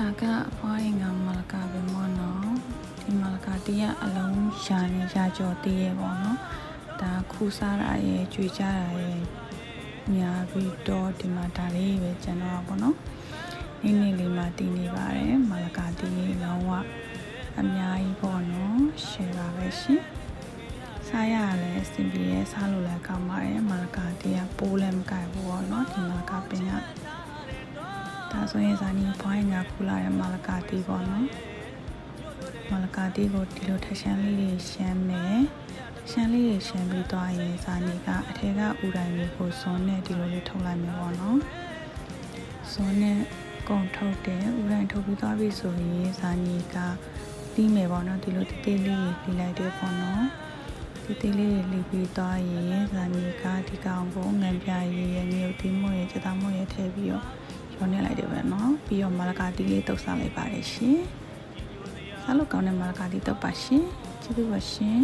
ဒါကအဖွားရင်ကမလကာပဲမောနော်ဒီမလကာတီးရအလုံးရှာနေရကြော်တီးရပေါ့နော်ဒါခူစားရရဲ့ကြွေကြရရဲ့ညာပြီးတော့ဒီမှာဒါလေးပဲကျန်တော့ပါပေါ့နော်နေ့နေ့လေးမှာတီးနေပါတယ်မလကာတီးလုံးဝအများကြီးပေါ့နော်ရှယ်ပါပဲရှင်စားရလဲစင်ပြေရဲ့စားလို့လည်းကောင်းပါတယ်မလကာတီးကပိုးလည်းမကိုက်ဘူးပေါ့နော်ဒီမလကာပင်က ဒါဆိုရင်ဇာနီဘွိုင်းကခူလာတဲ့မာလကာတီပေါ့နော်မာလကာတီကိုဒီလိုထရှမ်းလေးတွေရှမ်းမယ်ထရှမ်းလေးတွေရှမ်းပြီးသွားရင်ဇာနီကအထက်ကဥတိုင်းလေးကိုဇွန်နဲ့ဒီလိုလေးထုတ်လိုက်မယ်ပေါ့နော်ဇွန်နဲ့ကုန်ထုတ်တယ်ဥတိုင်းထုတ်ပြီးသွားပြီဆိုရင်ဇာနီကပြီးမယ်ပေါ့နော်ဒီလိုတေးသေးလေးတွေပြီးလိုက်တယ်ပေါ့နော်တေးသေးလေးတွေလှီးပြီးသွားရင်ဇာနီကဒီကောင်ကိုငံပြရည်ရဲ့မြုပ်သီးမွေရဲ့စတာမွေရဲ့ထည့်ပြီးတော့ ရောနေလိုက်တယ်ပဲเนาะပြီးတော့မလကာတီလေးတုပ်စားလိုက်ပါတယ်ရှင်စားလို့ကောင်းတဲ့မလကာတီတုပ်ပါရှင်ကျေးဇူးပါရှင်